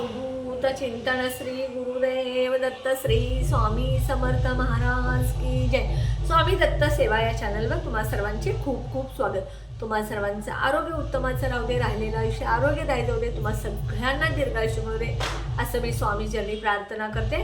अवधूत चिंतन श्री गुरुदेव दत्त श्री स्वामी समर्थ महाराज की जय. स्वामी दत्त सेवा या चॅनलवर तुम्हा सर्वांचे खूप खूप स्वागत. तुम्हा सर्वांचं आरोग्य उत्तमाचं राहू दे राहिलेलं आयुष्य आरोग्यदायी जाऊ दे तुम्हा सगळ्यांना दीर्घायुष्य मिळू दे असं मी स्वामी प्रार्थना करते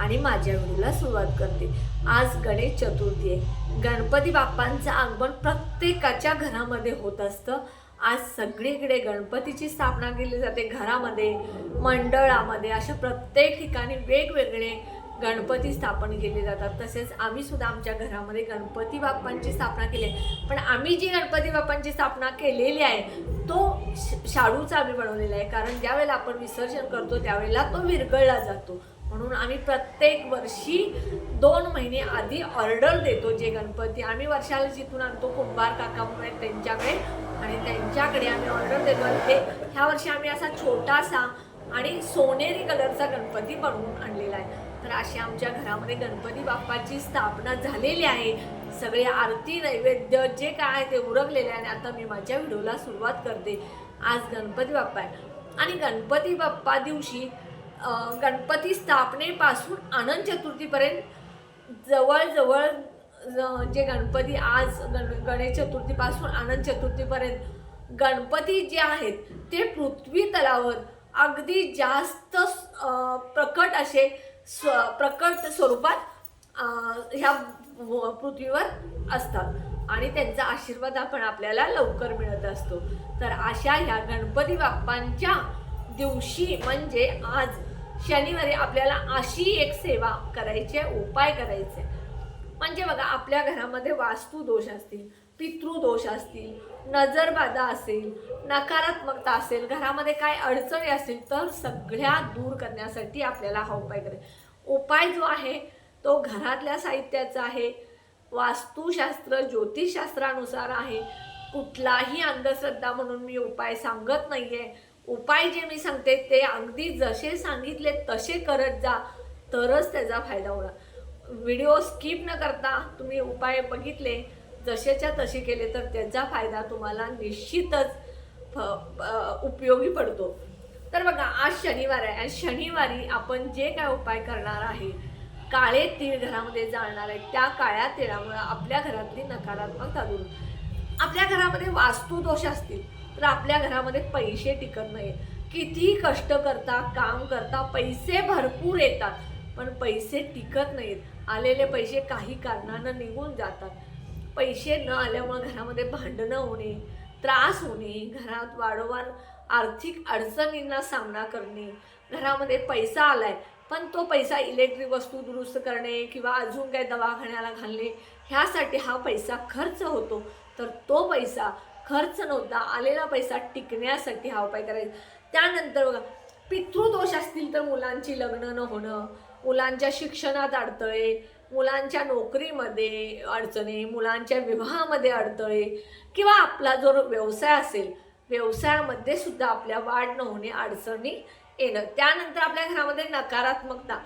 आणि माझ्या व्हिडिओला सुरुवात करते. आज गणेश चतुर्थी आहे. गणपती बाप्पांचं आगमन प्रत्येकाच्या घरामध्ये होत असतं. आज सगळीकडे गणपतीची स्थापना केली जाते घरामध्ये मंडळामध्ये. अशा प्रत्येक ठिकाणी वेगवेगळे गणपती स्थापन केले जातात. तसेच आम्ही सुद्धा आमच्या घरामध्ये गणपती बाप्पांची स्थापना केली आहे. पण आम्ही जी गणपती बाप्पांची स्थापना केलेली आहे तो श- शाडूचा आम्ही बनवलेला आहे. कारण ज्यावेळेला आपण विसर्जन करतो त्यावेळेला तो विरघळला जातो. म्हणून आम्ही प्रत्येक वर्षी दोन महिने आधी ऑर्डर देतो जे गणपती. आम्ही वर्षाला जिथून आणतो कुंभार काका म्हणून त्यांच्याकडे आणि त्यांच्याकडे आम्ही ऑर्डर देतो. आणि ते ह्या वर्षी आम्ही असा छोटासा आणि सोनेरी कलरचा गणपती बनवून आणलेला आहे. तर अशी आमच्या घरामध्ये गणपती बाप्पाची स्थापना झालेली आहे. सगळे आरती नैवेद्य जे काय आहे ते उरकलेले आहे. आणि आता मी माझ्या व्हिडिओला सुरुवात करते. आज गणपती बाप्पा आहे. आणि गणपती बाप्पा दिवशी गणपती स्थापनेपासून आनंद चतुर्थीपर्यंत जवळजवळ जे गणपती आज गण गणेश चतुर्थीपासून आनंद चतुर्थीपर्यंत गणपती जे आहेत ते पृथ्वी तलावर अगदी जास्त प्रकट असे स्व प्रकट स्वरूपात ह्या पृथ्वीवर असतात आणि त्यांचा आशीर्वाद आपण आपल्याला लवकर मिळत असतो तर अशा ह्या गणपती बाप्पांच्या दिवशी म्हणजे आज शनिवारी आपल्याला अशी एक सेवा करायची आहे उपाय करायचे आहे. म्हणजे बघा आपल्या घरामध्ये वास्तू दोष असतील पितृदोष असतील नजरबाधा असेल नकारात्मकता असेल घरामध्ये काय अडचणी असतील तर सगळ्या दूर करण्यासाठी आपल्याला हा उपाय करेल. उपाय जो आहे तो घरातल्या साहित्याचा आहे वास्तुशास्त्र ज्योतिषशास्त्रानुसार आहे. कुठलाही अंधश्रद्धा म्हणून मी उपाय सांगत नाही आहे उपाय जे मी सांगते ते अगदी जसे सांगितले तसे करत जा तरच त्याचा फायदा होणार. व्हिडिओ स्किप न करता तुम्ही उपाय बघितले जसेच्या तसे केले तर त्याचा फायदा तुम्हाला निश्चितच फ- उपयोगी पडतो. तर बघा आज शनिवार आहे. आणि शनिवारी आपण जे काय उपाय करणार आहे काळे तीळ घरामध्ये जाळणार आहे त्या काळ्या तिळामुळे आपल्या घरातली नकारात्मकता दूर आपल्या घरामध्ये वास्तुदोष असतील तर आपल्या घरामध्ये पैसे टिकत नाही कितीही कष्ट करता काम करता पैसे भरपूर येतात पण पैसे टिकत नाहीत. आलेले पैसे काही कारणानं निघून जातात. पैसे न आल्यामुळे घरामध्ये भांडणं होणे त्रास होणे घरात वारंवार आर्थिक अडचणींना सामना करणे घरामध्ये पैसा आलाय पण तो पैसा इलेक्ट्रिक वस्तू दुरुस्त करणे किंवा अजून काही दवाखान्याला घालणे ह्यासाठी हा पैसा खर्च होतो. तर तो पैसा खर्च नव्हता आलेला पैसा टिकण्यासाठी हा उपाय करायचा. त्यानंतर बघा पितृदोष असतील तर मुलांची लग्न न होणं मुलांच्या शिक्षणात अडथळे मुलांच्या नोकरीमध्ये अडचणी मुलांच्या विवाहामध्ये अडथळे किंवा आपला जो व्यवसाय असेल व्यवसायामध्ये सुद्धा आपल्या वाढ न होणे अडचणी येणं. त्यानंतर आपल्या घरामध्ये नकारात्मकता.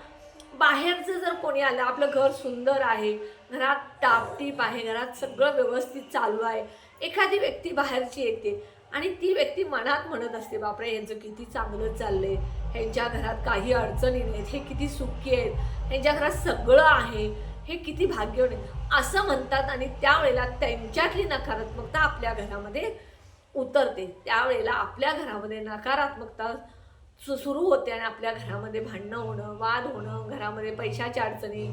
बाहेरचं जर कोणी आलं आपलं घर सुंदर आहे घरात टापटीप आहे घरात सगळं व्यवस्थित चालू आहे एखादी व्यक्ती बाहेरची येते आणि ती व्यक्ती मनात म्हणत असते बापरे यांचं किती चांगलं चाललंय. ह्यांच्या घरात काही अडचणी नाहीत. हे किती सुखी आहेत. ह्यांच्या घरात सगळं आहे. हे किती भाग्यवान आहे असं म्हणतात आणि त्यावेळेला त्यांच्यातली नकारात्मकता आपल्या घरामध्ये उतरते. त्यावेळेला आपल्या घरामध्ये नकारात्मकता सु सुरू होते आणि आपल्या घरामध्ये भांडणं होणं वाद होणं घरामध्ये पैशाच्या अडचणी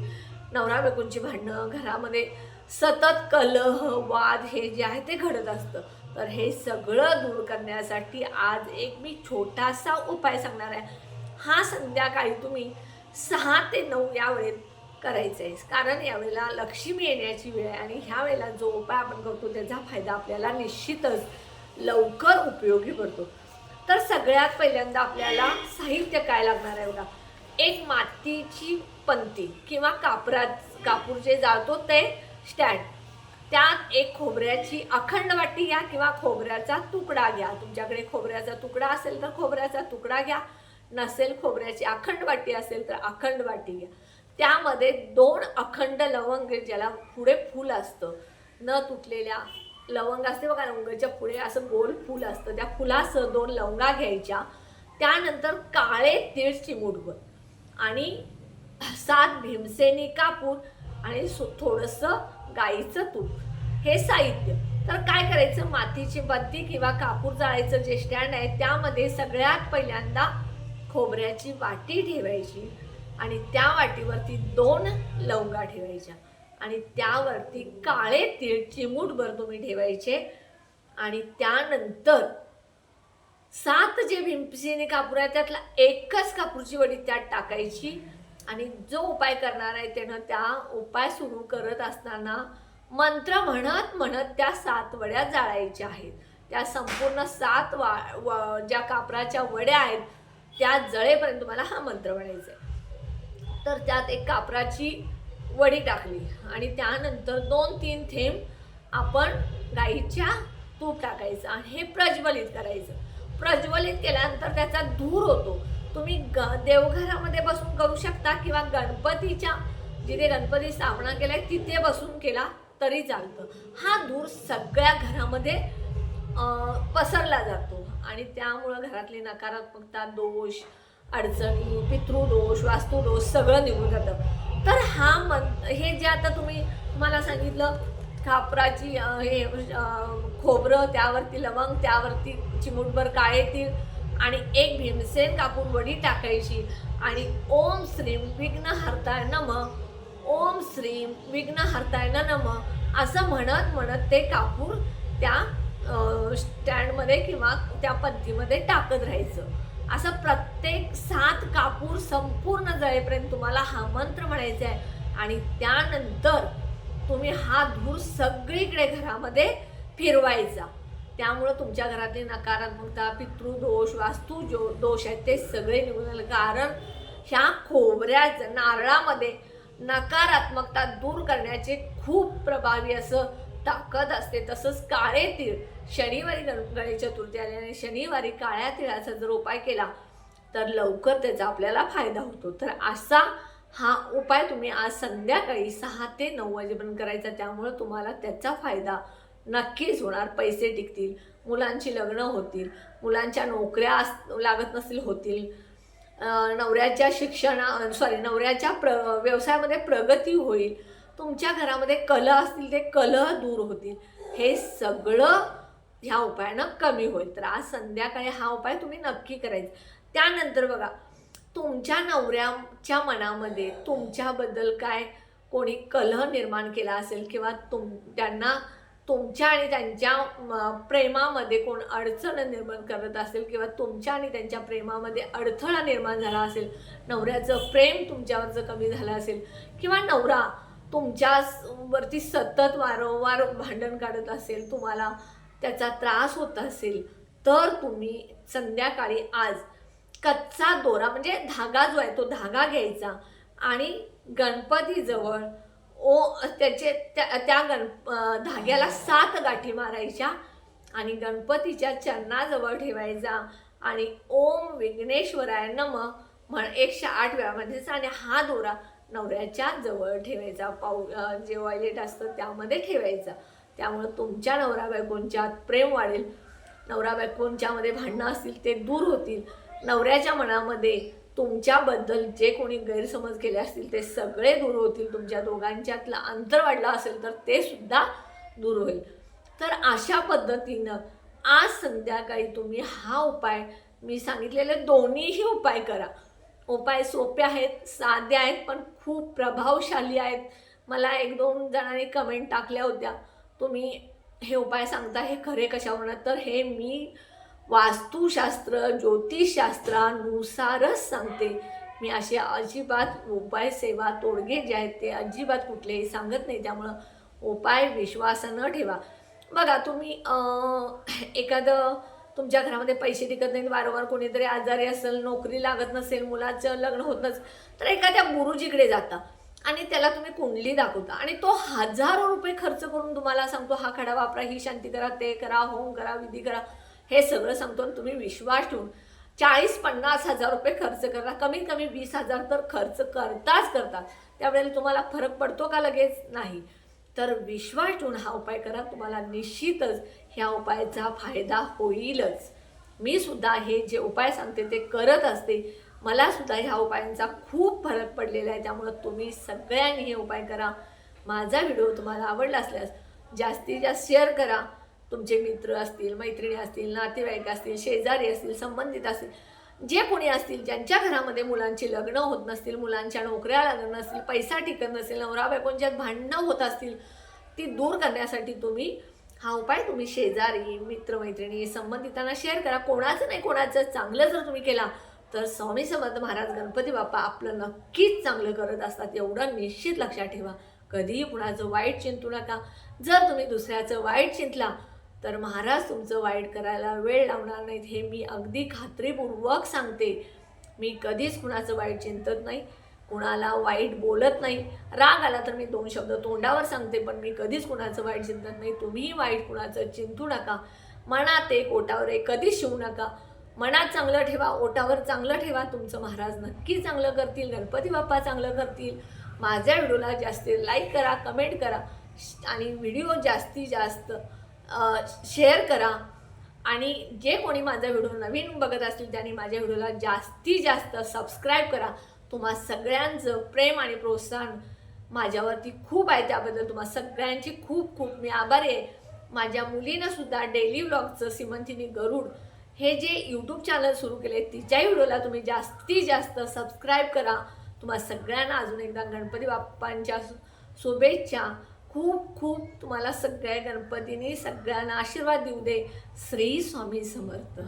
नवरा बायकोंची भांडणं घरामध्ये सतत कलह वाद हे जे आहे ते घडत असतं. तर हे सगळं दूर करण्यासाठी आज एक मी छोटासा उपाय सांगणार आहे. हा संध्याकाळी तुम्ही सहा ते नऊ या वेळेत करायचं आहे. कारण यावेळेला लक्ष्मी येण्याची वेळ आहे आणि ह्या वेळेला जो उपाय आपण करतो त्याचा फायदा आपल्याला निश्चितच लवकर उपयोगी पडतो. तर सगळ्यात पहिल्यांदा आपल्याला साहित्य काय लागणार आहे बघा. एक मातीची पंती किंवा कापरात कापूर जे जाळतो ते स्टँड त्यात एक खोबऱ्याची अखंड वाटी घ्या किंवा खोबऱ्याचा तुकडा घ्या. तुमच्याकडे खोबऱ्याचा तुकडा असेल तर खोबऱ्याचा तुकडा घ्या. नसेल खोबऱ्याची अखंड वाटी असेल तर अखंड वाटी घ्या. त्यामध्ये दोन अखंड लवंग ज्याला पुढे फूल असतं. न तुटलेल्या लवंग असते बघा लवंगाच्या पुढे असं गोल फूल असतं. त्या फुलासह दोन लवंगा घ्यायच्या. त्यानंतर काळे तीळ चिमुटभर आणि सात भीमसेनी कापूर आणि सु थोडंसं गाईचं तूप. हे साहित्य. तर काय करायचं? मातीची बत्ती किंवा कापूर जाळायचं जे स्टँड आहे त्यामध्ये सगळ्यात पहिल्यांदा खोबऱ्याची वाटी ठेवायची आणि त्या वाटीवरती दोन लवंगा ठेवायच्या आणि त्यावरती काळे तीळ चिमूटभर तुम्ही ठेवायचे आणि त्यानंतर सात जे भिंपसीने कापूर आहे त्यातला एकच कापूरची वडी त्यात टाकायची आणि जो उपाय करणार आहे त्यानं त्या उपाय सुरू करत असताना मंत्र म्हणत म्हणत त्या सात वड्या जाळायच्या आहेत. त्या संपूर्ण सात वा वा ज्या कापराच्या वड्या आहेत त्या जळेपर्यंत तुम्हाला हा मंत्र म्हणायचा आहे तर त्यात एक कापराची वडी टाकली आणि त्यानंतर दोन तीन थेंब आपण गाईच्या तूप टाकायचं आणि हे प्रज्वलित करायचं. प्रज्वलित केल्यानंतर त्याचा धूर होतो. तुम्ही ग देवघरामध्ये बसून करू शकता किंवा गणपतीच्या जिथे गणपती स्थापना आहे तिथे बसून केला तरी चालतं. हा धूर सगळ्या घरामध्ये पसरला जातो. आणि त्यामुळं घरातली नकारात्मकता दोष अडचणी पितृदोष वास्तुदोष सगळं निघून जातं. तर हा मन हे जे आता तुम्ही तुम्हाला सांगितलं खापराची हे खोबरं त्यावरती लवंग त्यावरती चिमुटभर काळे तीळ आणि एक भीमसेन कापूर वडी टाकायची. आणि ओम श्रीम विघ्नहर्ताय नम. ओम श्रीम विघ्नहरताय नम. असं म्हणत म्हणत ते कापूर त्या स्टँडमध्ये किंवा त्या पंथीमध्ये टाकत राहायचं. असं प्रत्येक सात कापूर संपूर्ण जळेपर्यंत तुम्हाला हा मंत्र म्हणायचा आहे. आणि त्यानंतर तुम्ही हा धूर सगळीकडे घरामध्ये फिरवायचा. त्यामुळं तुमच्या घरातली नकारात्मकता पितृदोष वास्तू जो दोष आहेत ते सगळे निघून आले. कारण ह्या खोबऱ्याचं नारळामध्ये नकारात्मकता दूर करण्याचे खूप प्रभावी असं ताकद असते. तसंच काळे तीळ शनिवारी गणेश चतुर्थी आल्याने शनिवारी काळ्या तिळाचा जर उपाय केला तर लवकर त्याचा आपल्याला फायदा होतो. तर असा हा उपाय तुम्ही आज संध्याकाळी सहा ते नऊ वाजेपर्यंत करायचा. त्यामुळं तुम्हाला त्याचा फायदा नक्कीच होणार पैसे टिकतील मुलांची लग्न होतील मुलांच्या नोकऱ्या अस- लागत नसतील होतील. नवऱ्याच्या शिक्षणा सॉरी नवऱ्याच्या प्र व्यवसायामध्ये प्रगती होईल. तुमच्या घरामध्ये कलह असतील ते कलह दूर होतील. हे सगळं ह्या उपायानं कमी होईल. तर आज संध्याकाळी हा उपाय तुम्ही नक्की करायचा. त्यानंतर बघा तुमच्या नवऱ्याच्या मनामध्ये तुमच्याबद्दल काय कोणी कलह निर्माण केला असेल किंवा तुम त्यांना तुमच्या आणि त्यांच्या म, प्रेमामध्ये कोण अडचण निर्माण करत असेल किंवा तुमच्या आणि त्यांच्या प्रेमामध्ये अडथळा निर्माण झाला असेल नवऱ्याचं प्रेम तुमच्यावरचं कमी झालं असेल किंवा नवरा तुमच्या वरती सतत वारंवार भांडण काढत असेल तुम्हाला त्याचा त्रास होत असेल तर तुम्ही संध्याकाळी आज कच्चा दोरा म्हणजे धागा जो आहे तो धागा घ्यायचा आणि गणपतीजवळ ओ त्याचे त्या त्या गण धाग्याला सात गाठी मारायच्या आणि गणपतीच्या चरणाजवळ ठेवायचा. आणि ओम विघ्नेश्वराय नम म्हण एकशे आठ वेळा म्हणजेच आणि हा दोरा नवऱ्याच्या जवळ ठेवायचा. पाऊ जे वॉयलेट असतं त्यामध्ये ठेवायचा. त्यामुळं तुमच्या नवरा बायकोंच्यात प्रेम वाढेल. नवरा बायकोंच्यामध्ये भांडणं असतील ते दूर होतील. नवऱ्याच्या मनामध्ये तुमच्याबद्दल जे कोणी गैरसमज केले असतील ते सगळे दूर होतील. तुमच्या दोघांच्यातलं अंतर वाढलं असेल तर ते सुद्धा दूर होईल. तर अशा पद्धतीनं आज संध्याकाळी तुम्ही हा उपाय मी सांगितलेले दोन्हीही उपाय करा. उपाय सोपे आहेत साधे आहेत पण खूप प्रभावशाली आहेत. मला एक दोन जणांनी कमेंट टाकल्या होत्या. तुम्ही हे उपाय सांगता हे खरे कशावर तर हे मी वास्तुशास्त्र ज्योतिषशास्त्रानुसारच सांगते. मी असे अजिबात उपाय सेवा तोडगे जे आहेत ते अजिबात कुठलेही सांगत नाही. त्यामुळं उपाय विश्वास न ठेवा. बघा तुम्ही एखादं तुमच्या घरामध्ये पैसे टिकत नाहीत वारंवार कोणीतरी आजारी असेल नोकरी लागत नसेल मुलाचं लग्न होत नसेल तर एखाद्या गुरुजीकडे जाता आणि त्याला तुम्ही कुंडली दाखवता आणि तो हजारो रुपये खर्च करून तुम्हाला सांगतो हा खडा वापरा ही शांती करा ते करा होम करा विधी करा. हे सगळं सांगतो आणि तुम्ही विश्वास ठेवून चाळीस पन्नास हजार रुपये खर्च करा कमीत कमी वीस हजार तर खर्च करताच करता. त्यावेळेला तुम्हाला फरक पडतो का लगेच? नाही. तर विश्वास ठेवून हा उपाय करा. तुम्हाला निश्चितच ह्या उपायाचा फायदा होईलच. मी सुद्धा हे जे उपाय सांगते ते करत असते. मला सुद्धा ह्या उपायांचा खूप फरक पडलेला आहे. त्यामुळं तुम्ही सगळ्यांनी हे उपाय करा. माझा व्हिडिओ तुम्हाला आवडला असल्यास जास्तीत जास्त शेअर करा. तुमचे मित्र असतील मैत्रिणी असतील नातेवाईक असतील शेजारी असतील संबंधित असतील जे कोणी असतील ज्यांच्या घरामध्ये मुलांची लग्न होत नसतील मुलांच्या नोकऱ्या लागत नसतील पैसा टिकत नसेल नवरा बायकोंच्यात भांडणं होत असतील ती दूर करण्यासाठी तुम्ही हा उपाय तुम्ही शेजारी मित्रमैत्रिणी संबंधितांना शेअर करा. कोणाचं नाही कोणाचं चांगलं जर तुम्ही केला तर स्वामी समर्थ महाराज गणपती बाप्पा आपलं नक्कीच चांगलं करत असतात एवढं निश्चित लक्षात ठेवा. कधीही कुणाचं वाईट चिंतू नका. जर तुम्ही दुसऱ्याचं वाईट चिंतला तर महाराज तुमचं वाईट करायला वेळ लावणार नाहीत हे मी अगदी खात्रीपूर्वक सांगते. मी कधीच कुणाचं वाईट चिंतत नाही कुणाला वाईट बोलत नाही. राग आला तर मी दोन शब्द तोंडावर सांगते पण मी कधीच कुणाचं वाईट चिंतत नाही. तुम्हीही वाईट कुणाचं चिंतू नका. मनात एक ओटावर एक कधीच शिवू नका. मनात चांगलं ठेवा ओटावर चांगलं ठेवा. तुमचं महाराज नक्की चांगलं करतील गणपती बाप्पा चांगलं करतील. माझ्या व्हिडिओला जास्त लाईक करा कमेंट करा. आणि व्हिडिओ जास्तीत जास्त शेअर करा. आणि जे कोणी माझा व्हिडिओ नवीन बघत असतील त्यांनी माझ्या व्हिडिओला जास्तीत जास्त सबस्क्राईब करा. तुम्हा सगळ्यांचं प्रेम आणि प्रोत्साहन माझ्यावरती खूप आहे. त्याबद्दल तुम्हा सगळ्यांची खूप खूप मी आभारी आहे. माझ्या मुलीनंसुद्धा डेली व्लॉगचं सिमंतिनी गरुड हे जे यूट्यूब चॅनल सुरू केले तिच्याही व्हिडिओला तुम्ही जास्तीत जास्त सबस्क्राईब करा. तुम्हा सगळ्यांना अजून एकदा गणपती बाप्पांच्या शु- शुभेच्छा. खूप खूप तुम्हाला सगळ्या गणपतीने सगळ्यांना आशीर्वाद देऊ दे. श्री स्वामी समर्थ.